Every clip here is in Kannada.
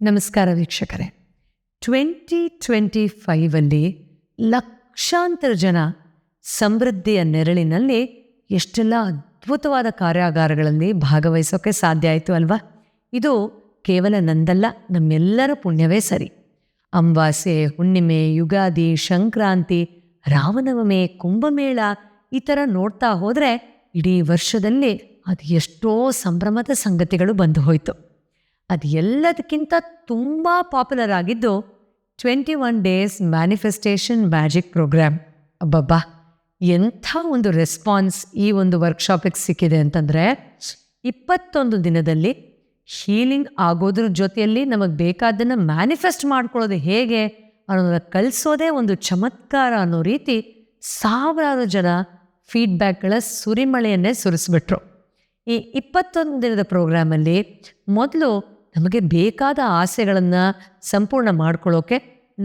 ನಮಸ್ಕಾರ ವೀಕ್ಷಕರೇ. ಟ್ವೆಂಟಿ ಟ್ವೆಂಟಿ ಫೈವಲ್ಲಿ ಲಕ್ಷಾಂತರ ಜನ ಸಮೃದ್ಧಿಯ ನೆರಳಿನಲ್ಲಿ ಎಷ್ಟೆಲ್ಲ ಅದ್ಭುತವಾದ ಕಾರ್ಯಾಗಾರಗಳಲ್ಲಿ ಭಾಗವಹಿಸೋಕೆ ಸಾಧ್ಯ ಆಯಿತು ಅಲ್ವಾ? ಇದು ಕೇವಲ ನಂದಲ್ಲ, ನಮ್ಮೆಲ್ಲರ ಪುಣ್ಯವೇ ಸರಿ. ಅಂಬಾಸೆ, ಹುಣ್ಣಿಮೆ, ಯುಗಾದಿ, ಸಂಕ್ರಾಂತಿ, ರಾಮನವಮಿ, ಕುಂಭಮೇಳ ಈ ಥರ ನೋಡ್ತಾ ಹೋದರೆ ಇಡೀ ವರ್ಷದಲ್ಲಿ ಅದು ಎಷ್ಟೋ ಸಂಭ್ರಮದ ಸಂಗತಿಗಳು ಬಂದು ಹೋಯಿತು. ಅದು ಎಲ್ಲದಕ್ಕಿಂತ ತುಂಬ ಪಾಪ್ಯುಲರ್ ಆಗಿದ್ದು twenty one days manifestation magic programme ಅಬ್ಬಬ್ಬಾ! ಎಂಥ ಒಂದು ರೆಸ್ಪಾನ್ಸ್ ಈ ಒಂದು ವರ್ಕ್ಶಾಪಿಗೆ ಸಿಕ್ಕಿದೆ ಅಂತಂದರೆ, ಇಪ್ಪತ್ತೊಂದು ದಿನದಲ್ಲಿ ಹೀಲಿಂಗ್ ಆಗೋದ್ರ ಜೊತೆಯಲ್ಲಿ ನಮಗೆ ಬೇಕಾದ್ದನ್ನು ಮ್ಯಾನಿಫೆಸ್ಟ್ ಮಾಡ್ಕೊಳ್ಳೋದು ಹೇಗೆ ಅನ್ನೋದನ್ನ ಕಲಿಸೋದೇ ಒಂದು ಚಮತ್ಕಾರ ಅನ್ನೋ ರೀತಿ ಸಾವಿರಾರು ಜನ ಫೀಡ್ಬ್ಯಾಕ್ಗಳ ಸುರಿಮಳೆಯನ್ನೇ ಸುರಿಸ್ಬಿಟ್ರು. ಈ ಇಪ್ಪತ್ತೊಂದು ದಿನದ ಪ್ರೋಗ್ರಾಮಲ್ಲಿ ಮೊದಲು ನಮಗೆ ಬೇಕಾದ ಆಸೆಗಳನ್ನು ಸಂಪೂರ್ಣ ಮಾಡ್ಕೊಳ್ಳೋಕೆ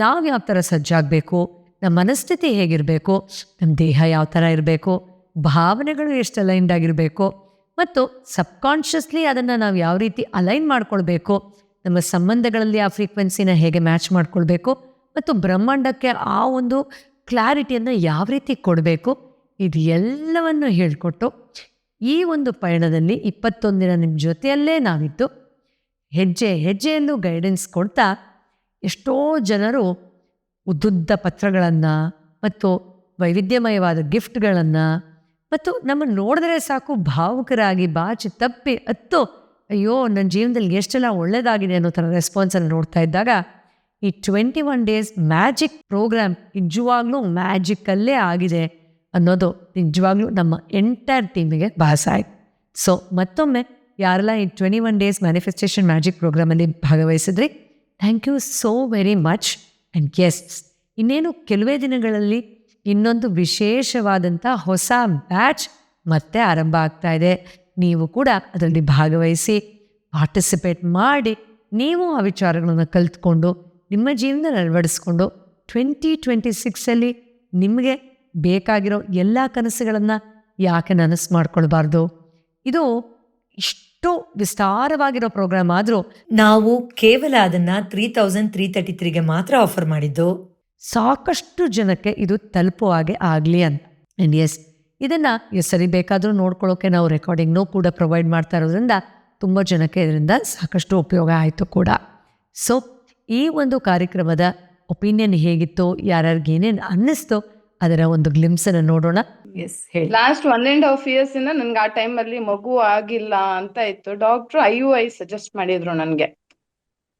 ನಾವು ಯಾವ ಥರ ಸಜ್ಜಾಗಬೇಕು ನಮ್ಮ ಮನಸ್ಥಿತಿ ಹೇಗಿರಬೇಕು ನಮ್ಮ ದೇಹ ಯಾವ ಥರ ಇರಬೇಕು, ಭಾವನೆಗಳು ಎಷ್ಟು ಅಲೈನ್ಡ್ ಆಗಿರಬೇಕು, ಮತ್ತು ಸಬ್ಕಾನ್ಷಿಯಸ್ಲಿ ಅದನ್ನು ನಾವು ಯಾವ ರೀತಿ ಅಲೈನ್ ಮಾಡ್ಕೊಳ್ಬೇಕು, ನಮ್ಮ ಸಂಬಂಧಗಳಲ್ಲಿ ಆ ಫ್ರೀಕ್ವೆನ್ಸಿನ ಹೇಗೆ ಮ್ಯಾಚ್ ಮಾಡ್ಕೊಳ್ಬೇಕು, ಮತ್ತು ಬ್ರಹ್ಮಾಂಡಕ್ಕೆ ಆ ಒಂದು ಕ್ಲಾರಿಟಿಯನ್ನು ಯಾವ ರೀತಿ ಕೊಡಬೇಕು, ಇದು ಎಲ್ಲವನ್ನು ಹೇಳಿಕೊಟ್ಟು ಈ ಒಂದು ಪಯಣದಲ್ಲಿ ಇಪ್ಪತ್ತೊಂದಿನ ನಿಮ್ಮ ಜೊತೆಯಲ್ಲೇ ನಾವಿದ್ದು ಹೆಜ್ಜೆ ಹೆಜ್ಜೆಯಲ್ಲೂ ಗೈಡೆನ್ಸ್ ಕೊಡ್ತಾ ಎಷ್ಟೋ ಜನರು ಉದ್ದುದ್ದ ಪತ್ರಗಳನ್ನು ಮತ್ತು ವೈವಿಧ್ಯಮಯವಾದ ಗಿಫ್ಟ್ಗಳನ್ನು ಮತ್ತು ನಮ್ಮನ್ನು ನೋಡಿದ್ರೆ ಸಾಕು ಭಾವುಕರಾಗಿ ಬಾಚಿ ತಪ್ಪಿ ಅತ್ತು, ಅಯ್ಯೋ ನನ್ನ ಜೀವನದಲ್ಲಿ ಎಷ್ಟೆಲ್ಲ ಒಳ್ಳೆಯದಾಗಿದೆ ಅನ್ನೋ ಥರ ರೆಸ್ಪಾನ್ಸನ್ನು ನೋಡ್ತಾ ಇದ್ದಾಗ ಈ twenty one days magic programme ನಿಜವಾಗ್ಲೂ ಮ್ಯಾಜಿಕ್ಕಲ್ಲೇ ಆಗಿದೆ ಅನ್ನೋದು ನಿಜವಾಗ್ಲೂ ನಮ್ಮ ಎಂಟೈರ್ ಟೀಮಿಗೆ ಭಾಸ ಆಯಿತು. ಸೊ ಮತ್ತೊಮ್ಮೆ ಯಾರೆಲ್ಲ ಈ twenty one days manifestation magic ಪ್ರೋಗ್ರಾಮಲ್ಲಿ ಭಾಗವಹಿಸಿದ್ರಿ? Thank you so very much and guests ಇನ್ನೇನು ಕೆಲವೇ ದಿನಗಳಲ್ಲಿ ಇನ್ನೊಂದು ವಿಶೇಷವಾದಂಥ ಹೊಸ ಬ್ಯಾಚ್ ಮತ್ತೆ ಆರಂಭ ಆಗ್ತಾ ಇದೆ. ನೀವು ಕೂಡ ಅದರಲ್ಲಿ ಭಾಗವಹಿಸಿ ಪಾರ್ಟಿಸಿಪೇಟ್ ಮಾಡಿ, ನೀವು ಆ ವಿಚಾರಗಳನ್ನು ಕಲಿತ್ಕೊಂಡು, ನಿಮ್ಮ ಜೀವನ ಅಳವಡಿಸ್ಕೊಂಡು ಟ್ವೆಂಟಿ ಟ್ವೆಂಟಿ ಸಿಕ್ಸಲ್ಲಿ ನಿಮಗೆ ಬೇಕಾಗಿರೋ ಎಲ್ಲ ಕನಸುಗಳನ್ನು ಯಾಕೆ ನನಸು ಮಾಡ್ಕೊಳ್ಬಾರ್ದು? ಇದು ಇಷ್ಟು ವಿಸ್ತಾರವಾಗಿರೋ ಪ್ರೋಗ್ರಾಮ್ ಆದರೂ ನಾವು ಕೇವಲ ಅದನ್ನ ತ್ರೀ ತೌಸಂಡ್ ತ್ರೀ ತರ್ಟಿ ತ್ರೀಗೆ ಮಾತ್ರ ಆಫರ್ ಮಾಡಿದ್ದು. ಸಾಕಷ್ಟು ಜನಕ್ಕೆ ಇದು ತಲುಪುವ ಹಾಗೆ ಆಗಲಿ ಅಂತ. ಅಂಡ್ ಎಸ್ ಇದನ್ನು ಎಸ್ ಸರಿ ಬೇಕಾದರೂ ನೋಡ್ಕೊಳ್ಳೋಕೆ ನಾವು ರೆಕಾರ್ಡಿಂಗ್ನೂ ಕೂಡ ಪ್ರೊವೈಡ್ ಮಾಡ್ತಾ ಇರೋದ್ರಿಂದ ತುಂಬ ಜನಕ್ಕೆ ಇದರಿಂದ ಸಾಕಷ್ಟು ಉಪಯೋಗ ಆಯಿತು ಕೂಡ. ಸೊ ಈ ಒಂದು ಕಾರ್ಯಕ್ರಮದ ಒಪಿನಿಯನ್ ಹೇಗಿತ್ತು, ಯಾರ್ಯಾರಿಗೆ ಅನ್ನಿಸ್ತೋ ಅನ್ನಿಸ್ತು ಅದರ ಒಂದು ಗ್ಲಿಮ್ಸನ್ನು ನೋಡೋಣ. ಎಸ್ ಹೇಳಿ. Last one and half years ಇಂದ ನನ್ಗೆ ಆ ಟೈಮ್ ಅಲ್ಲಿ ಮಗು ಆಗಿಲ್ಲ ಅಂತ ಇತ್ತು. Doctor I U I suggest ಮಾಡಿದ್ರು ನನ್ಗೆ.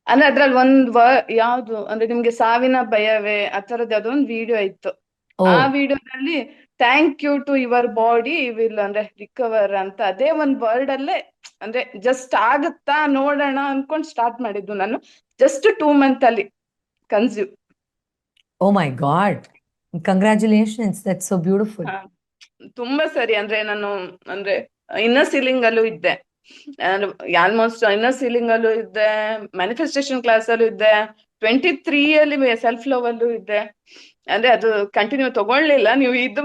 ಅಂದ್ರೆ ಅದ್ರಲ್ಲಿ ಒಂದ್ ಯಾವ್ದು ಅಂದ್ರೆ ನಿಮ್ಗೆ ಸಾವಿನ ಭಯವೇ ಆ ತರದ್ ಯಾವ್ದೋ ಒಂದ್ ವಿಡಿಯೋ ಇತ್ತು. ಆ ವಿಡಿಯೋದಲ್ಲಿ thank you to your body will ಅಂದ್ರೆ ರಿಕವರ್ ಅಂತ ಅದೇ ಒಂದ್ ವರ್ಡ್ ಅಲ್ಲೇ ಅಂದ್ರೆ ಜಸ್ಟ್ ಆಗುತ್ತಾ ನೋಡೋಣ ಅನ್ಕೊಂಡ್ ಸ್ಟಾರ್ಟ್ ಮಾಡಿದ್ದು ನಾನು. ಜಸ್ಟ್ ಟೂ ಮಂತ್ ಅಲ್ಲಿ consume oh my god so beautiful. ತುಂಬಾ ಸರಿ. ಅಂದ್ರೆ ನಾನು ಅಂದ್ರೆ ಇನ್ನರ್ ಸೀಲಿಂಗ್ ಅಲ್ಲೂ ಇದ್ದೆ. ಆಲ್ಮೋಸ್ಟ್ ಇನ್ನರ್ ಸೀಲಿಂಗ್ ಅಲ್ಲೂ ಇದ್ದೆ ಮ್ಯಾನಿಫೆಸ್ಟೇಷನ್ ಕ್ಲಾಸ್ ಅಲ್ಲೂ ಇದ್ದೆ ಟ್ವೆಂಟಿ ತ್ರೀ ಅಲ್ಲಿ ಸೆಲ್ಫ್ ಲವ್ ಅಲ್ಲೂ ಇದ್ದೆ. ಅಂದ್ರೆ ಅದು ಕಂಟಿನ್ಯೂ ತಗೊಳ್ಲಿಲ್ಲ ನೀವು ಇದು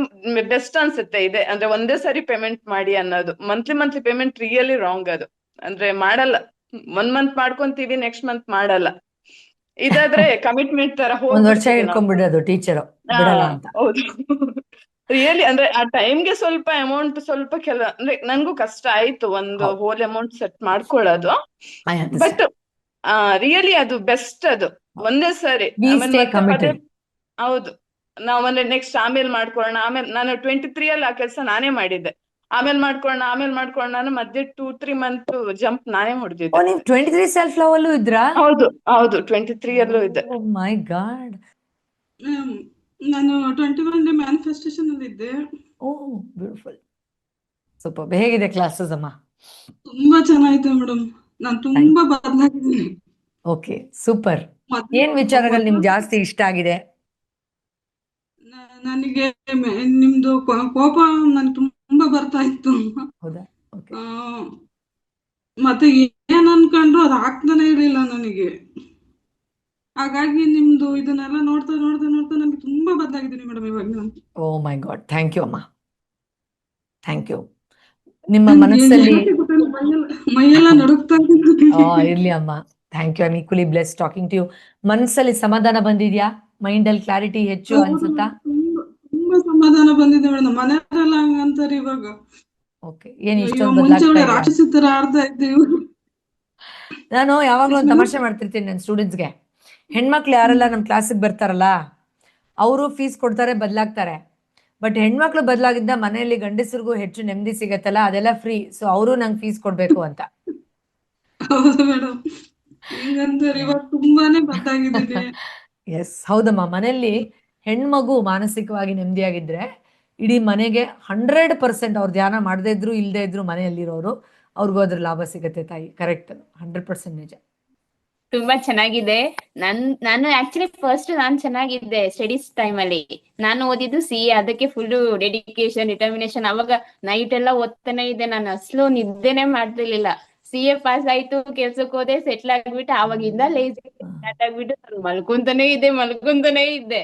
ಬೆಸ್ಟ್ ಅನ್ಸುತ್ತೆ. ಇದೆ ಅಂದ್ರೆ ಒಂದೇ ಸರಿ ಪೇಮೆಂಟ್ ಮಾಡಿ ಅನ್ನೋದು. Monthly monthly payment really wrong ಅದು. ಅಂದ್ರೆ ಮಾಡಲ್ಲ. ಒನ್ ಮಂತ್ ಮಾಡ್ಕೊಂತೀವಿ ನೆಕ್ಸ್ಟ್ ಮಂತ್ ಮಾಡಲ್ಲ. ಇದಾದ್ರೆ ಕಮಿಟ್ಮೆಂಟ್ ತರ ಒಂದ್ ವರ್ಷ. ಇಟ್ಕೊಂಡ್ಬಿಡೋದು ಟೀಚರ್ ಬಿಡಲ್ಲ ಅಂತ. ಹೌದು. ರಿಯಲಿ ಅಂದ್ರೆ ಆ ಟೈಮ್ಗೆ ಸ್ವಲ್ಪ ಅಮೌಂಟ್ ಸ್ವಲ್ಪ ಕೆಲ ಅಂದ್ರೆ ನನ್ಗೂ ಕಷ್ಟ ಆಯ್ತು ಒಂದು. ಹೋಲ್ ಅಮೌಂಟ್ ಸೆಟ್ ಮಾಡ್ಕೊಳ್ಳೋದು. ಬಟ್ ರಿಯಲಿ ಅದು ಬೆಸ್ಟ್ ಅದು. ಒಂದೇ ಸಾರಿ. ಹೌದು. ನಾವ್ ಅಂದ್ರೆ ನೆಕ್ಸ್ಟ್ ಆಮೇಲೆ ಮಾಡ್ಕೊಳ್ಳೋಣ. ಆಮೇಲೆ ನಾನು ಟ್ವೆಂಟಿ ತ್ರೀ ಅಲ್ಲಿ ಆ ಕೆಲಸ ನಾನೇ ಮಾಡಿದ್ದೆ. ಆಮೇಲೆ ಮಾಡ್ಕೊಳ್ಳೋಣ ಆಮೇಲೆ ಮಾಡ್ಕೊಳ್ಳೋಣ ನಾನು ಮಧ್ಯೆ ಟೂ ತ್ರೀ ಮಂತ್ ಜಂಪ್ ನಾನೇ ಓ ಹೊಡೆದಿದ್ದೆ ನೀವು ಟ್ವೆಂಟಿ ತ್ರೀ ಸೆಲ್ಫ್ ಲವ್ ಅಲ್ಲೂ ಇದ್ರಾ? ಹೌದು ಹೌದು ಟ್ವೆಂಟಿ ತ್ರೀ ಅಲ್ಲೂ ಇದೆ. My god. ಹ್ಮ್. ನಾನು ಟ್ವೆಂಟಿ ಒನ್ ಡೇ ಮ್ಯಾನಿಫೆಸ್ಟೇಷನ್ ಅಲ್ಲಿ ಇದ್ದೆ ಓ ಬ್ಯೂಟಿಫುಲ್. ಸೂಪರ್. ಹೇಗಿದೆ ಕ್ಲಾಸಸ್ ಅಮ್ಮ? ತುಂಬಾ ಚೆನ್ನಾಗಿದೆ ಮೇಡಮ್. ನಾನು ತುಂಬಾ ಬದಲಾಗಿದ್ದೀನಿ. Okay super. ಏನ್ ವಿಚಾರಗಳು ನಿಮ್ಗೆ ಜಾಸ್ತಿ ಇಷ್ಟ ಆಗಿದೆ? ನನಗೆ ನಿಮ್ದು ಕೋಪ ನನ್ಗೆ ತುಂಬಾ ಬರ್ತಾ ಇತ್ತು. ಮತ್ತೆ ಏನ್ ಅನ್ಕೊಂಡ್ರು ಅದು ಆಗ್ತಾನೆ ಇರ್ಲಿಲ್ಲ ನನಗೆ. ಹಾಗಾಗಿ ನಿಮ್ದು ಇದನ್ನೆಲ್ಲ ನೋಡ್ತಾ ನೋಡ್ತಾ ನೋಡ್ತಾ ನನಗೆ ತುಂಬಾ ಬದಲಾಗಿದ್ದೀನಿ ಮೇಡಮ್ ಇವಾಗ ನಾನು. Oh my god. Thank you ಅಮ್ಮ. Thank you. ನಿಮ್ಮ ಮನಸ್ಸಲ್ಲಿ ಮೈಯೆಲ್ಲ ನಡುಕ್ತಾ ಇರ್ಲಿ ಅಮ್ಮ. Thank you. I equally bless talking to you ಮನಸ್ಸಲ್ಲಿ ಸಮಾಧಾನ ಬಂದಿದ್ಯಾ? ಮೈಂಡ್ ಅಲ್ಲಿ ಕ್ಲಾರಿಟಿ ಹೆಚ್ಚು ಅನ್ಸುತ್ತಾ? ತುಂಬಾ ತುಂಬಾ ಸಮಾಧಾನ ಬಂದಿದೆ ಮೇಡಮ್. ಮನೆಯವರೆಲ್ಲ ಹಂಗಂತಾರೆ ಇವಾಗ. ಓಕೆ ಏನ್ ಇಷ್ಟೊಂದು ಮುಂಚೆ ರಾಕ್ಷಸಿತರ ಒಳ್ಳೆ ಇದೆಯಾ? ರಾಕ್ಷಸಿ ತರ ಆಡ್ತಾ ಇದ್ದೀವಿ ನಾನು ಯಾವಾಗ್ಲೂ ಒಂದು ತಮಾಷೆ ಮಾಡ್ತಿರ್ತೀನಿ ನನ್ನ ಸ್ಟೂಡೆಂಟ್ಸ್ಗೆ ಹೆಣ್ಮಕ್ಳು ಯಾರೆಲ್ಲ ನಮ್ಮ ಕ್ಲಾಸಿಗೆ ಬರ್ತಾರಲ್ಲ ಅವರು ಫೀಸ್ ಕೊಡ್ತಾರೆ ಬದಲಾಗ್ತಾರೆ. ಬಟ್ ಹೆಣ್ಮಕ್ಳು ಬದಲಾಗಿದ್ದ ಮನೆಯಲ್ಲಿ ಗಂಡಸರಿಗೂ ಹೆಚ್ಚು ನೆಮ್ಮದಿ ಸಿಗತ್ತಲ್ಲ ಅದೆಲ್ಲ ಫ್ರೀ ಸೊ ಅವರು ನಂಗೆ ಫೀಸ್ ಕೊಡ್ಬೇಕು ಅಂತ. ಹೌದು ಮೇಡಮ್. ಹಿಂಗಂತಾರೆ ಇವಾಗ ತುಂಬಾನೇ ಬದಲಾಗಿದ್ದೀನಿ ಎಸ್ ಹೌದಮ್ಮ. ಮನೆಯಲ್ಲಿ ಹೆಣ್ಮಗು ಮಾನಸಿಕವಾಗಿ ನೆಮ್ಮದಿಯಾಗಿದ್ರೆ ಇಡೀ ಮನೆಗೆ ಹಂಡ್ರೆಡ್ ಪರ್ಸೆಂಟ್ ಅವ್ರು ಧ್ಯಾನ ಮಾಡದೇ ಇದ್ರು ಇಲ್ಲದೆ ಇದ್ರು ಮನೆಯಲ್ಲಿರೋರು ಅವ್ರಿಗೂ ಅದ್ರ ಲಾಭ ಸಿಗತ್ತೆ ತಾಯಿ. ಕರೆಕ್ಟ್ ಹಂಡ್ರೆಡ್ ಪರ್ಸೆಂಟ್ ನಿಜ. ತುಂಬಾ ಚೆನ್ನಾಗಿದೆ. ನನ್ ನಾನು ಆಕ್ಚುಲಿ ಫಸ್ಟ್ ನಾನ್ ಚೆನ್ನಾಗಿದ್ದೆ ಸ್ಟಡೀಸ್ ಟೈಮ್ ಅಲ್ಲಿ. ನಾನು ಓದಿದ್ದು ಸಿ ಎ. ಅದಕ್ಕೆ ಫುಲ್ ಡೆಡಿಕೇಶನ್ ಡಿಟರ್ಮಿನೇಷನ್ ಅವಾಗ ನೈಟ್ ಎಲ್ಲ ಓದ್ತಾನೆ ಇದೆ ನಾನು ಅಸಲು ನಿದ್ದೆನೆ ಮಾಡ್ತಿರ್ಲಿಲ್ಲ. ಸಿ ಎ ಪಾಸ್ ಆಯ್ತು ಕೆಲ್ಸಕ್ಕೆ ಹೋದೆ ಸೆಟ್ಲ್ ಆಗ್ಬಿಟ್ಟು ಅವಾಗಿಂದ ಲೇಸಿ ಸ್ಟಾರ್ಟ್ ಆಗ್ಬಿಟ್ಟು ನಾನು ಮಲ್ಕೊಂತಾನೆ ಇದ್ದೆ ಮಲ್ಕೊಂತಾನೆ ಇದ್ದೆ.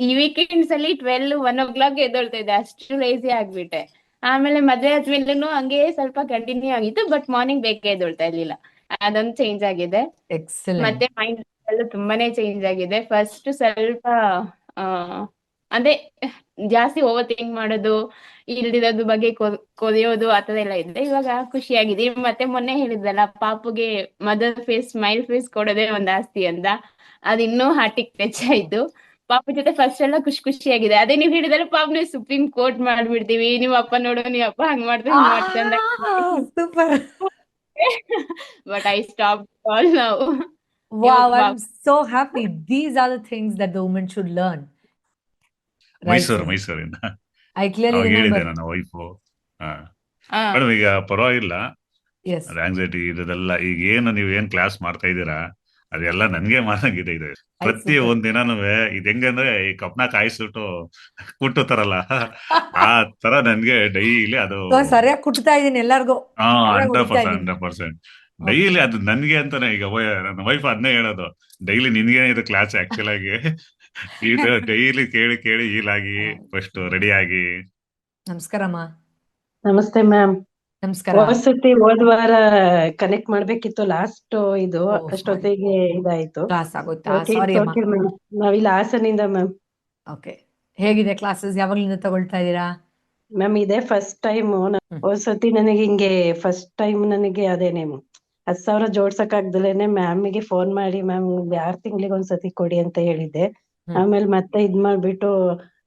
ಈ ವೀಕೆಂಡ್ಸ್ ಅಲ್ಲಿ ಟ್ವೆಲ್ ಒನ್ ಓ ಕ್ಲಾಕ್ ಎದ್ದೊಳ್ತಾ ಇದ್ದೆ ಅಷ್ಟು ಲೇಸಿ ಆಗ್ಬಿಟ್ಟೆ. ಆಮೇಲೆ ಮದ್ವೆ ಆದ್ಮೇಲೂ ಹಂಗೆ ಸ್ವಲ್ಪ ಕಂಟಿನ್ಯೂ ಆಗಿತ್ತು ಬಟ್ ಮಾರ್ನಿಂಗ್ ಬೇಕೇ ಎದ್ದೊಳ್ತಾ ಇರ್ಲಿಲ್ಲ. ಅದೊಂದು ಚೇಂಜ್ ಆಗಿದೆ. ಮತ್ತೆ ಮೈಂಡ್ ಎಲ್ಲ ತುಂಬಾನೇ ಚೇಂಜ್ ಆಗಿದೆ. ಫಸ್ಟ್ ಸ್ವಲ್ಪ ಆ ಅದೇ ಜಾಸ್ತಿ ಓವರ್ ಥಿಂಕ್ ಮಾಡೋದು ಇಲ್ದಿರೋದು ಬಗ್ಗೆ ಕೊ- ಕೊರೆಯೋದು ಆತರ ಎಲ್ಲ ಇದೆ ಇವಾಗ ಖುಷಿಯಾಗಿದೆ. ಮತ್ತೆ ಮೊನ್ನೆ ಹೇಳಿದ್ರಲ್ಲ ಪಾಪುಗೆ ಮದರ್ ಫೇಸ್ ಸ್ಮೈಲ್ ಫೇಸ್ ಕೊಡೋದೇ ಒಂದ್ ಆಸ್ತಿ ಅಂತ. ಅದಿನ್ನೂ ಹಾರ್ಟಿಗೆ ಟಚ್ ಆಯ್ತು. ಪಾಪು ಜೊತೆ ಫಸ್ಟ್ ಎಲ್ಲ ಖುಷಿ ಖುಷಿಯಾಗಿದೆ. ಅದೇ ನೀವ್ ಹೇಳಿದ್ರೆ ಪಾಪ ನೀವು ಸುಪ್ರೀಂ ಕೋರ್ಟ್ ಮಾಡ್ಬಿಡ್ತೀವಿ. ನೀವ್ ಅಪ್ಪ ನೋಡು ನೀವ್ ಅಪ್ಪ ಹಂಗ್ ಮಾಡ್ತೀವಿ ಹಿಂಗ್ ಮಾಡ್ತೀವಿ ಅಂತ. Super. But I stop all now Wow, Wow. I'm so happy. These are the things that the woman should learn. Right, Mysuru? ಮೈಸೂರಿಂದ. I clearly ಹೇಳಿದೆ remember. ನನ್ನ ವೈಫು ಹಾ. ಮೇಡಮ್ ಈಗ ಪರವಾಗಿಲ್ಲ. ಆಂಗ್ಸೈಟಿ ಇದೆಲ್ಲ ಈಗ ಏನು ನೀವು ಏನ್ ಕ್ಲಾಸ್ ಮಾಡ್ತಾ ಇದ್ದೀರಾ? ಅದೆಲ್ಲ ನನ್ಗೆ ಮಾಡಂಗಿದೆ ಇದೆ. ಪ್ರತಿ. ಒಂದ್ ದಿನಾನು ಇದ್ ಹೆಂಗಂದ್ರೆ ಈ ಕಪ್ನ ಕಾಯಿಸ್ಬಿಟ್ಟು ಕುಟ್ಟುತ್ತಾರಲ್ಲ. ಆ ತರ ನನ್ಗೆ ಡೈಲಿ ಅದು ಸರಿಯಾಗಿ ಕುಟ್ತಾ ಇದೀನಿ ಎಲ್ಲರಿಗೂ. ಹಾ hundred percent hundred percent. Daily ಅದು ನನ್ಗೆ ಅಂತಾನೆ ಈಗ ವೈ- ನನ್ನ ವೈಫ್ ಅದನ್ನೇ ಹೇಳೋದು. ಡೈಲಿ ನಿನ್ಗೆ ಇದು ಕ್ಲಾಸ್ ಆಕ್ಚುಲ್ ಆಗಿ. ಇದು ಡೈಲಿ ಕೇಳಿ ಕೇಳಿ ಹೀಲಾಗಿ ಫಸ್ಟ್ ರೆಡಿ ಆಗಿ. ನಮಸ್ಕಾರಮ್ಮ. ನಮಸ್ತೆ ಮ್ಯಾಮ್. ನಮಸ್ಕಾರ. ಹೋದ್ ಸತಿ ಹೋದ್ ವಾರ ಕನೆಕ್ಟ್ ಮಾಡ್ಬೇಕಿತ್ತು ಲಾಸ್ಟ್ ಇದು ಅಷ್ಟೊತ್ತಿಗೆ ಇದಾಯ್ತು. ಕ್ಲಾಸ್ ಆಗೋಯ್ತಾ? Okay, sorry. ನಾವಿಲ್ಲಿ ಹಾಸನಿಂದ ಮ್ಯಾಮ್ ಓಕೆ ಹೇಗಿದೆ ಕ್ಲಾಸಸ್ ಯಾವಾಗಲಿಂದ ತಗೊಳ್ತಾ ಇದ್ದೀರಾ? ಮ್ಯಾಮ್ ಇದೆ ಫಸ್ಟ್ ಟೈಮ್ ಒಂದ್ ಹೋದ್ ಸತಿ ನನಗೆ ಹಿಂಗೆ ಫಸ್ಟ್ ಟೈಮ್ ನನಗೆ ಅದೇನೆ ಹತ್ ಸಾವಿರ ಜೋಡ್ಸಕ್ ಆಗ್ದಲೇನೆ ಮ್ಯಾಮಿಗೆ ಫೋನ್ ಮಾಡಿ ಮ್ಯಾಮ್ ಆರ್ ತಿಂಗಳಿಗೆ ಒಂದ್ಸತಿ ಕೊಡಿ ಅಂತ ಹೇಳಿದ್ದೆ. ಆಮೇಲೆ ಮತ್ತೆ ಇದ್ ಮಾಡ್ಬಿಟ್ಟು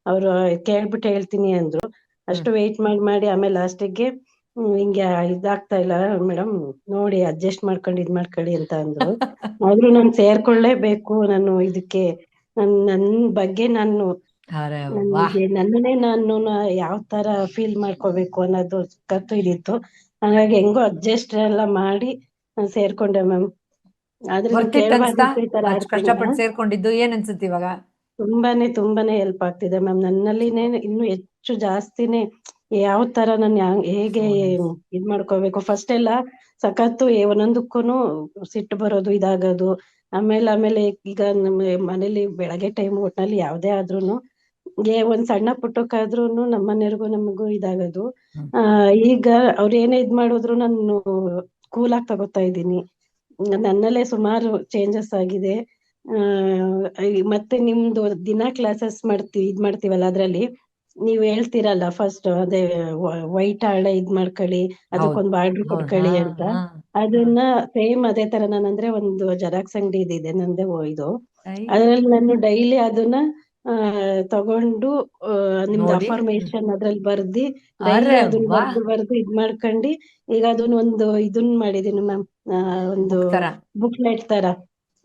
ಅವ್ರು ಕೇಳ್ಬಿಟ್ಟು ಹೇಳ್ತೀನಿ ಅಂದ್ರು. ಅಷ್ಟು ವೆಯ್ಟ್ ಮಾಡಿ ಮಾಡಿ ಆಮೇಲೆ ಲಾಸ್ಟಿಗೆ ಹಿಂಗೆ ಇದಾಗ್ತಾ ಇಲ್ಲ. ಮೇಡಮ್ ನೋಡಿ ಅಡ್ಜಸ್ಟ್ ಮಾಡ್ಕೊಂಡು ಇದ್ ಮಾಡ್ಕೊಳ್ಳಿ ಅಂತ ಅಂದ್ರು. ಆದ್ರೂ ನಾನು ಸೇರ್ಕೊಳ್ಳೇಬೇಕು. ನಾನು ಇದಕ್ಕೆ ನನ್ ನನ್ ಬಗ್ಗೆ ನಾನು ನನ್ನನ್ನೇ ನಾನು ಯಾವ ತರ ಫೀಲ್ ಮಾಡ್ಕೋಬೇಕು ಅನ್ನೋದು ಕತ್ತು ಇದಿತ್ತು ಹಾಗಾಗಿ ಹೆಂಗೋ ಅಡ್ಜಸ್ಟ್ ಎಲ್ಲ ಮಾಡಿ ನಾನ್ ಸೇರ್ಕೊಂಡೆ ಮ್ಯಾಮ್ ಆದ್ರೆ ಸೇರ್ಕೊಂಡಿದ್ದು ಏನ್ ಅನ್ಸುತ್ತೆ ಇವಾಗ? ತುಂಬಾನೇ ತುಂಬಾನೇ ಹೆಲ್ಪ್ ಆಗ್ತಿದೆ ಮ್ಯಾಮ್ ನನ್ನಲ್ಲಿನೇ ಇನ್ನು ಹೆಚ್ಚು ಜಾಸ್ತಿನೇ ಯಾವ ತರ ನಾನು ಹೇಗೆ ಇದ್ ಮಾಡ್ಕೋಬೇಕು? ಫಸ್ಟ್ ಎಲ್ಲ ಸಖತ್ತು ಒಂದೊಂದಕ್ಕೂನು ಸಿಟ್ಟು ಬರೋದು ಇದಾಗೋದು. ಆಮೇಲೆ ಆಮೇಲೆ ಈಗ ನಮ್ಮ ಮನೇಲಿ ಬೆಳಗ್ಗೆ ಟೈಮ್ ಒಟ್ನಲ್ಲಿ ಯಾವ್ದೇ ಆದ್ರೂನು ಏ ಒಂದ್ ಸಣ್ಣ ಪುಟ್ಟಕ್ಕಾದ್ರೂನು ನಮ್ಮ ಮನೆಯವ್ರಿಗೂ ನಮಗೂ ಇದಾಗೋದು. ಆ ಈಗ ಅವ್ರ ಏನೇ ಇದ್ ಮಾಡಿದ್ರು ನಾನು ಕೂಲ್ ಆಗಿ ತಗೋತಾ ಇದ್ದೀನಿ. ನನ್ನಲ್ಲೇ ಸುಮಾರು ಚೇಂಜಸ್ ಆಗಿದೆ. ಆ ಮತ್ತೆ ನಿಮ್ದು ದಿನ ಕ್ಲಾಸಸ್ ಮಾಡ್ತೀವಿ ಇದ್ ಮಾಡ್ತೀವಲ್ಲ ಅದ್ರಲ್ಲಿ? ನೀವ್ ಹೇಳ್ತೀರಲ್ಲ ಫಸ್ಟ್ ಅದೇ ವೈಟ್ ಹಾಳೆ ಇದ್ ಮಾಡ್ಕೊಳ್ಳಿ ಅದಕ್ಕೊಂದ್ ಬಾರ್ಡರ್ ಕೊಡ್ಕೊಳ್ಳಿ ಕೊಟ್ಕೊಳ್ಳಿ ಅಂತ. ಅದನ್ನ ಸೇಮ್ ಅದೇ ತರ ನಾನಂದ್ರೆ ಒಂದು ಜೆರಾಕ್ಸ್ ಅಂಗಡಿ ಇದಿದೆ ನಂದೇ ಇದು. ಅದ್ರಲ್ಲಿ ನಾನು ಡೈಲಿ ಅದನ್ನ ಆ ತಗೊಂಡು ನಿಮ್ದು. ಅಫರ್ಮೇಶನ್ ಅದ್ರಲ್ಲಿ ಬರ್ದಿ ಬರ್ದು ಬರ್ದು ಇದ್ ಮಾಡ್ಕೊಂಡಿ ಈಗ ಅದನ್ನ ಒಂದು ಇದನ್ನ ಮಾಡಿದೀನಿ ಮ್ಯಾಮ್ ಒಂದು ಬುಕ್ಲೆಟ್ ತರ.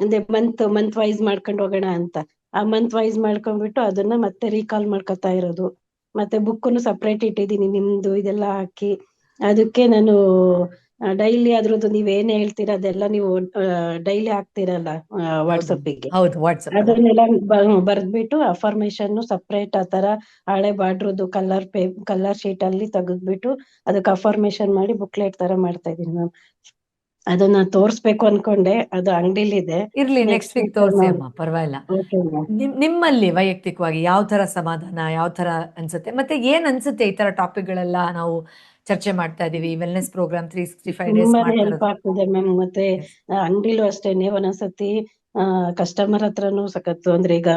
ಅಂದ್ರೆ ಮಂತ್ ಮಂತ್ ವೈಸ್ ಮಾಡ್ಕೊಂಡು ಹೋಗೋಣ ಅಂತ. ಆ ಮಂತ್ ವೈಸ್ ಮಾಡ್ಕೊಂಡ್ಬಿಟ್ಟು ಅದನ್ನ ಮತ್ತೆ ರೀಕಾಲ್ ಮಾಡ್ಕೊತಾ ಇರೋದು. ಮತ್ತೆ ಬುಕ್ಕನ್ನು ಸಪ್ರೇಟ್ ಇಟ್ಟಿದೀನಿ ನಿಮ್ದು ಇದೆಲ್ಲ ಹಾಕಿ. ಅದಕ್ಕೆ ನಾನು ಡೈಲಿ ಅದ್ರದ್ದು ನೀವ್ ಏನ್ ಹೇಳ್ತೀರಾ ಅದೆಲ್ಲ ನೀವು ಡೈಲಿ ಹಾಕ್ತಿರಲ್ಲ ವಾಟ್ಸಪ್ಪಿಗೆ ಹೌದು ವಾಟ್ಸಪ್ ಅದನ್ನೆಲ್ಲ ಬರ್ದ್ಬಿಟ್ಟು ಅಫರ್ಮೇಶನ್ ಸಪ್ರೇಟ್ ಆ ತರ ಹಳೆ ಬಾರ್ಡ್ರದ್ದು ಕಲರ್ ಪೇ ಕಲರ್ ಶೀಟ್ ಅಲ್ಲಿ ತೆಗೆದ್ಬಿಟ್ಟು ಅದಕ್ಕೆ ಅಫರ್ಮೇಶನ್ ಮಾಡಿ ಬುಕ್ಲೆಟ್ ತರ ಮಾಡ್ತಾ ಇದೀನಿ ಮ್ಯಾಮ್ ಅದನ್ನ ತೋರ್ಸ್ಬೇಕು ಅನ್ಕೊಂಡೆ ಅದು ಅಂಗಡಿಲಿದೆ. ಇರ್ಲಿ ನೆಕ್ಸ್ಟ್ ವೀಕ್ ತೋರಿಸಿ. ಅಮ್ಮ. ಪರವಾಗಿಲ್ಲ ನಿಮ್ಮಲ್ಲಿ ವೈಯಕ್ತಿಕವಾಗಿ ಯಾವ ತರ ಸಮಾಧಾನ ಯಾವ ತರ ಅನ್ಸುತ್ತೆ? ಮತ್ತೆ ಏನ್ ಅನ್ಸುತ್ತೆ ಈ ತರ ಟಾಪಿಕ್ ಗಳೆಲ್ಲ ನಾವು ಚರ್ಚೆ ಮಾಡ್ತಾ ಇದೀವಿ? Wellness programme three sixty five days help ಆಗ್ತದೆ ಮ್ಯಾಮ್ ಮತ್ತೆ. ಅಂಗಡಿಲೂ ಅಷ್ಟೇನೆ ಒಂದೊಂದ್ಸತಿ ಕಸ್ಟಮರ್ ಹತ್ರನು ಸಖತ್ತು ಅಂದ್ರೆ ಈಗ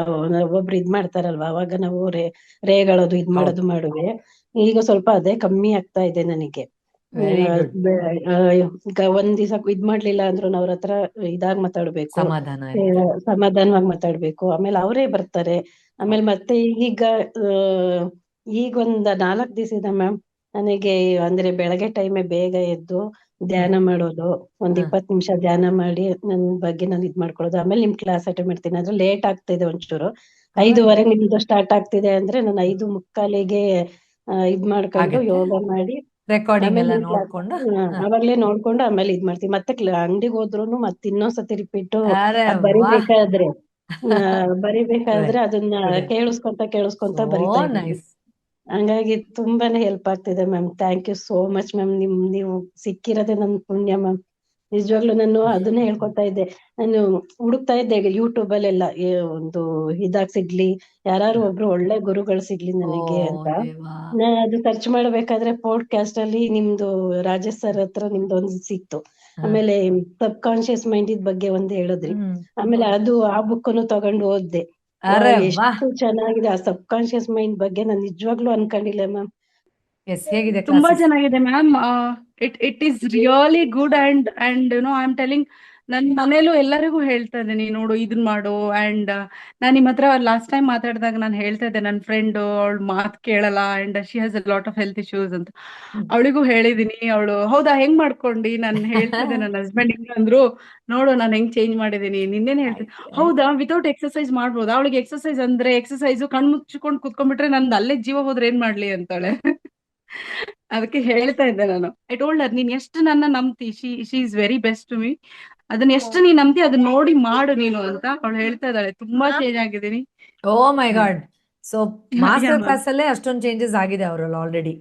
ಒಬ್ಬೊಬ್ರು ಇದ್ ಮಾಡ್ತಾರಲ್ವಾ? ಅವಾಗ ನಾವು ರೇ ರೇಗಳೋದು ಇದ್ ಮಾಡೋದು ಮಾಡುವೆ. ಈಗ ಸ್ವಲ್ಪ ಅದೇ ಕಮ್ಮಿ ಆಗ್ತಾ ಇದೆ ನನಗೆ. ವೆರಿ ಒಂದ್ ದಿವಸ ಇದ್ ಮಾಡ್ಲಿಲ್ಲ ಅಂದ್ರು ಅವ್ರ ಹತ್ರ ಇದಾಗ್ ಮಾತಾಡ್ಬೇಕು. ಸಮಾಧಾನ ಸಮಾಧಾನವಾಗಿ ಮಾತಾಡ್ಬೇಕು. ಆಮೇಲೆ ಅವರೇ ಬರ್ತಾರೆ. ಆಮೇಲೆ ಮತ್ತೆ ಈಗ ಆ, ಈಗ ಒಂದ್ ನಾಲ್ಕ್ ಇದೆ ಮ್ಯಾಮ್. ನನಗೆ ಅಂದ್ರೆ ಬೆಳಗ್ಗೆ ಟೈಮೇ ಬೇಗ ಎದ್ದು ಧ್ಯಾನ ಮಾಡೋದು. ಒಂದ್. ಇಪ್ಪತ್ ನಿಮಿಷ ಧ್ಯಾನ ಮಾಡಿ ನನ್ ಬಗ್ಗೆ ನಾನು ಇದ್ ಮಾಡ್ಕೊಳ್ಳೋದು. ಆಮೇಲೆ ನಿಮ್ ಕ್ಲಾಸ್ ಅಟೆಂಡ್ ಮಾಡ್ತೀನಿ. ಅಂದ್ರೆ ಲೇಟ್ ಆಗ್ತಿದೆ ಒಂಚೂರು. ಐದುವರೆ ನಿಮ್ದು ಸ್ಟಾರ್ಟ್ ಆಗ್ತಿದೆ ಅಂದ್ರೆ ನಾನು ಐದು ಮುಕ್ಕಾಲಿಗೆ ಇದ್ ಮಾಡ್ಕೊಂಡು ಯೋಗ ಮಾಡಿ ರೆಕಾರ್ಡಿಂಗ್ ಎಲ್ಲ ನೋಡ್ಕೊಂಡು. ಅವಾಗ್ಲೇ ನೋಡ್ಕೊಂಡು ಆಮೇಲೆ ಇದ್ ಮಾಡ್ತೀವಿ. ಮತ್ತೆ ಅಂಗಡಿಗೆ ಹೋದ್ರುನು ಮತ್ತೆ ಇನ್ನೊಂದ್ಸತಿ ರಿಪೀಟ್ ಬರಿಬೇಕಾದ್ರೆ. ಬರಿಬೇಕಾದ್ರೆ ಅದನ್ನ. ಕೇಳಿಸ್ಕೊಂತ ಕೇಳಿಸ್ಕೊಂತ ಬರೀತಾ ಹಂಗಾಗಿ ತುಂಬಾನೇ ಹೆಲ್ಪ್ ಆಗ್ತಿದೆ ma'am. Thank you so much ma'am. ನಿಮ್ ನೀವು ಸಿಕ್ಕಿರೋದೇ ನನ್ ಪುಣ್ಯ ಮ್ಯಾಮ್. ನಿಜವಾಗ್ಲೂ ನಾನು ಅದನ್ನೇ ಹೇಳ್ಕೊತಾ ಇದ್ದೆ. ನಾನು ಹುಡುಕ್ತಾ ಇದ್ದೆ ಯೂಟ್ಯೂಬ್ ಅಲ್ಲೆಲ್ಲ ಒಂದು ಇದಾಗ್ ಸಿಗ್ಲಿ ಯಾರು ಒಬ್ರು ಒಳ್ಳೆ ಗುರುಗಳು ಸಿಗ್ಲಿ ನನಗೆ ಅಂತ. ನಾನ್ ನಾ ಅದು ಸರ್ಚ್ ಮಾಡ್ಬೇಕಾದ್ರೆ ಪಾಡ್ಕಾಸ್ಟ್ ಅಲ್ಲಿ ನಿಮ್ದು ರಾಜೇಶ್ ಸರ್ ಹತ್ರ ನಿಮ್ದು ಒಂದು ಸಿಕ್ತು. ಆಮೇಲೆ ಸಬ್ ಕಾನ್ಶಿಯಸ್ ಮೈಂಡ್ ಇದ್ ಬಗ್ಗೆ ಒಂದ್ ಹೇಳಿದ್ರಿ. ಆಮೇಲೆ ಅದು ಆ ಬುಕ್ಕನ್ನು ತಗೊಂಡು ಓದ್ದೆ. ಎಷ್ಟು ಚೆನ್ನಾಗಿದೆ ಆ ಸಬ್ ಕಾನ್ಶಿಯಸ್ ಮೈಂಡ್ ಬಗ್ಗೆ ನಾನು ನಿಜವಾಗ್ಲೂ ಅನ್ಕೊಂಡಿಲ್ಲ ಮ್ಯಾಮ್ ಎಸ್ ಹೇಗಿದೆ ತುಂಬಾ ಚೆನ್ನಾಗಿದೆ ma'am it it is really good and and you know I am telling ನನ್ ಮನೇಲೂ ಎಲ್ಲರಿಗೂ ಹೇಳ್ತಾ ಇದ್ದೀನಿ ನೋಡು ಇದನ್ ಮಾಡು ಅಂಡ್ ನಾನು ನಿಮ್ಮ ಹತ್ರ ಲಾಸ್ಟ್ ಟೈಮ್ ಮಾತಾಡಿದಾಗ ನಾನು ಹೇಳ್ತಾ ಇದ್ದೆ ನನ್ನ ಫ್ರೆಂಡ್ ಅವಳು ಮಾತ್ ಕೇಳಲ್ಲ and she has a lot of health issues ಅಂತ. ಅವಳಿಗೂ ಹೇಳಿದೀನಿ ಅವಳು ಹೌದಾ ಹೆಂಗ್ ಮಾಡ್ಕೊಂಡಿ? ನಾನು ಹೇಳ್ತಾ ಇದ್ದೆ ನನ್ನ ಹಸ್ಬೆಂಡ್ ಹಿಂಗ ಅಂದ್ರು ನೋಡು ನಾನು ಹೆಂಗ್ ಚೇಂಜ್ ಮಾಡಿದೀನಿ ನಿನ್ನೇನೆ ಹೇಳ್ತೀನಿ ಹೌದಾ ವಿತೌಟ್ ಎಕ್ಸರ್ಸೈಸ್ ಮಾಡ್ಬೋದಾ? ಅವಳಿಗೆ ಎಕ್ಸರ್ಸೈಸ್ ಅಂದ್ರೆ ಎಕ್ಸರ್ಸೈಸ್ ಕಣ್ ಮುಚ್ಚಿಕೊಂಡು ಕುತ್ಕೊಂಡ್ಬಿಟ್ರೆ ನಂದು ಅಲ್ಲೇ ಜೀವ ಹೋದ್ರೆ ಏನ್ ಮಾಡ್ಲಿ ಅಂತಾಳೆ. ಅದಕ್ಕೆ ಹೇಳ್ತಾ ಇದ್ದೆ ನಾನು. ಐ ಟೋಲ್ಡ್ ಅದ್ ನೀನ್ ಎಷ್ಟು ನನ್ನ ನಂಬ್ತಿ? She she is very best to me ಅದನ್ನ ಎಷ್ಟು ನೀನ್ ನಂಬ್ತಿ? ಅದನ್ನ ನೋಡಿ ಮಾಡು ನೀನು ಅಂತ ಅವಳು ಹೇಳ್ತಾ ಇದ್ದಾಳೆ. ತುಂಬಾ ಚೇಂಜ್ ಆಗಿದ್ದೀನಿ. ಓ my god so master. Class ಅಲ್ಲೇ ಅಷ್ಟೊಂದು ಚೇಂಜಸ್ ಆಗಿದೆ ಅವರಲ್ಲಿ already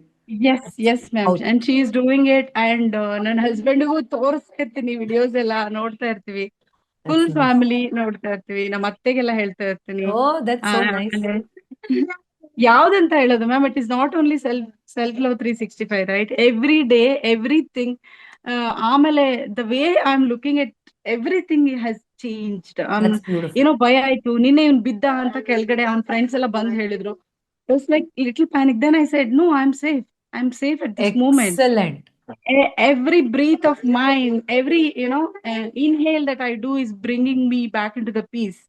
yes yes ma'am. And she is doing it and ನನ್ನ ಹಸ್ಬೆಂಡ್ಗೂ ತೋರಿಸ್ತಾ ಇರ್ತೀನಿ ವಿಡಿಯೋಸ್ ಎಲ್ಲ ನೋಡ್ತಾ ಇರ್ತೀವಿ. ಫುಲ್. ಫ್ಯಾಮಿಲಿ ನೋಡ್ತಾ ಇರ್ತೀವಿ. ನಮ್ಮ ಅತ್ತೆಗೆಲ್ಲ ಹೇಳ್ತಾ ಇರ್ತೀನಿ. ಯಾವ್ದಂತ ಹೇಳೋದು ma'am it is not only self self love three sixty five right every day everything ಆಮೇಲೆ the way I am looking at everything has changed ಏನೋ ಭಯ ಆಯ್ತು. ನಿನ್ನೆ ಇವ್ನ್ ಬಿದ್ದ ಅಂತ ಕೆಳಗಡೆ ಅವ್ನ ಫ್ರೆಂಡ್ಸ್ ಎಲ್ಲ ಬಂದ್ ಹೇಳಿದ್ರು. It's like little panic then I said no I am safe I am safe at this moment every breath of mine, every you know uh, inhale that I do is bringing me back into the peace.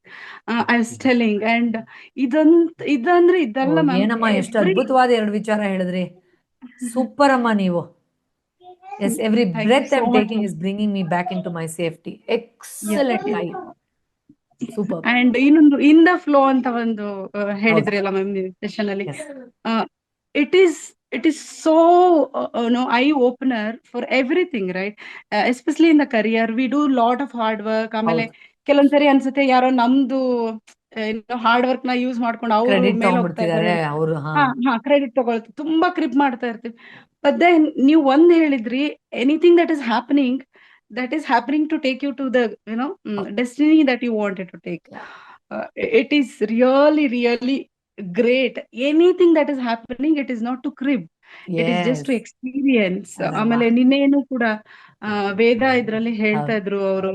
Uh, I was telling, and ಇದಂತ ಇದಂದ್ರೆ ಇದಲ್ಲ ಮ್ಯಾಮ್ ಏನಮ್ಮ ಎಷ್ಟು ಅದ್ಭುತವಾದ ಎರಡು ವಿಚಾರ ಹೇಳಿದ್ರಿ. ಸೂಪರ್ ಅಮ್ಮ ನೀವು. Yes every Thank you breath so I'm much, taking ma'am. Is bringing me back into my safety excellent yes. I super and ಇನ್ನೊಂದು ಇನ್ ದ ಫ್ಲೋ ಅಂತ ಒಂದು uh, ಹೇಳಿದ್ರಿ ಅಲ್ಲ ಮ್ಯಾಮ್ ಸೆಷನ್ ಅಲ್ಲಿ. Yes it is it is so no I opener for everything right especially in the career we do lot of hard work ಆಮೇಲೆ ಹೌದು. ಕೆಲವೊಂದ್ಸರಿ ಅನ್ಸುತ್ತೆ ಯಾರೋ ನಮ್ದು ಹಾರ್ಡ್ ವರ್ಕ್ನ ಯೂಸ್ ಮಾಡ್ಕೊಂಡು ಅವರು ಕ್ರೆಡಿಟ್ ಮೇಲೆ ಹೋಗ್ತಾ ತಗೊಂಡ್ಬಿಡ್ತಿದ್ದಾರೆ ಇದ್ದಾರೆ. ಅವರು ಹಾ. ಹಾ ಹಾ ಕ್ರೆಡಿಟ್ ತಗೊಳ್ತೀವಿ ತುಂಬಾ ಕ್ರಿಪ್ ಮಾಡ್ತಾ ಇರ್ತೀವಿ. ಬಟ್ ದೆನ್ ನೀವು ಒಂದ್ ಹೇಳಿದ್ರಿ anything that is happening that is happening to take you to the you know destiny that you wanted to take it is really really great anything that is happening it is not to crib it is just to experience ಆಮೇಲೆ ನಿನ್ನೇನು ಕೂಡ ವೇದ ಇದ್ರಲ್ಲಿ ಹೇಳ್ತಾ ಇದ್ರು ಅವರು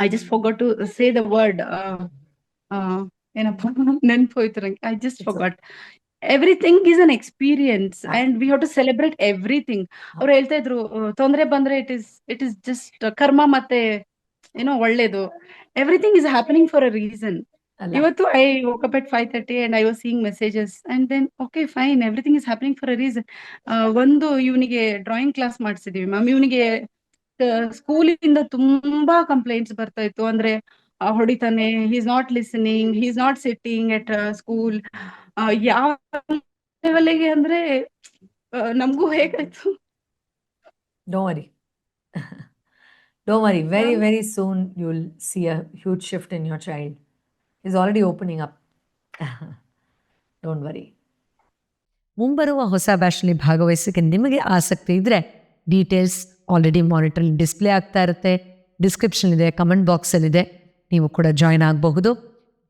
I just forgot to say the word ಏನಪ್ಪ ನೆನ್ಪೋಯ್ತು ನಂಗೆ I just forgot everything is an experience and we have to celebrate everything ಅವ್ರು ಹೇಳ್ತಾ ಇದ್ರು ತೊಂದರೆ ಬಂದ್ರೆ it is it is just karma ಮತ್ತೆ ಏನೋ ಒಳ್ಳೇದು. Everything is happening for a reason ಅಲ್ಲ ಇವತ್ತು I woke up at five thirty and I was seeing messages and then okay fine everything is happening for a reason ಒಂದು ಇವನಿಗೆ ಡ್ರಾಯಿಂಗ್ ಕ್ಲಾಸ್ ಮಾಡಿಸಿದೀವಿ. ಮ್ಯಾಮ್ ಇವನಿಗೆ ಸ್ಕೂಲಿಂದ ತುಂಬಾ ಕಂಪ್ಲೇಂಟ್ಸ್ ಬರ್ತಾ ಇತ್ತು. ಅಂದ್ರೆ ಆ, ಹೊಡಿತಾನೆ he's not listening he's not sitting at school ಯಾವ ಲೆವೆಲ್ಗೆ ಅಂದ್ರೆ ಆ, ನಮ್ಗೂ ಹೇಗಾಯ್ತು? Don't worry don't worry very very soon you will see a huge shift in your child is already opening up don't worry ಮುಂಬರುವ ಹೊಸ ಬ್ಯಾಚ್ನಲ್ಲಿ ಭಾಗವಹಿಸೋಕ್ಕೆ ನಿಮಗೆ ಆಸಕ್ತಿ ಇದ್ದರೆ ಡೀಟೇಲ್ಸ್ ಆಲ್ರೆಡಿ ಮಾನಿಟ್ರಲ್ಲಿ ಡಿಸ್ಪ್ಲೇ ಆಗ್ತಾ ಇರುತ್ತೆ. ಡಿಸ್ಕ್ರಿಪ್ಷನ್ ಇದೆ ಕಮೆಂಟ್ ಬಾಕ್ಸಲ್ಲಿದೆ ನೀವು ಕೂಡ ಜಾಯ್ನ್ ಆಗಬಹುದು.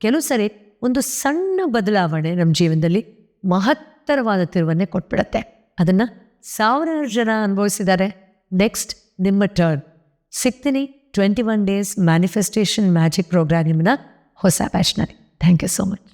ಕೆಲವು ಸರಿ ಒಂದು ಸಣ್ಣ ಬದಲಾವಣೆ ನಮ್ಮ ಜೀವನದಲ್ಲಿ ಮಹತ್ ಮಹತ್ತರವಾದ ತಿರುವನ್ನೇ ಕೊಟ್ಬಿಡತ್ತೆ. ಅದನ್ನು ಸಾವಿರಾರು ಜನ ಅನುಭವಿಸಿದ್ದಾರೆ. ನೆಕ್ಸ್ಟ್ ನಿಮ್ಮ ಟರ್ನ್ ಸಿಗ್ತೀನಿ twenty one days manifestation magic program ನಿಮ್ಮನ್ನ ಹೊಸ ಬ್ಯಾಚ್ನಲ್ಲಿ ಥ್ಯಾಂಕ್ ಯು ಸೋ ಮಚ್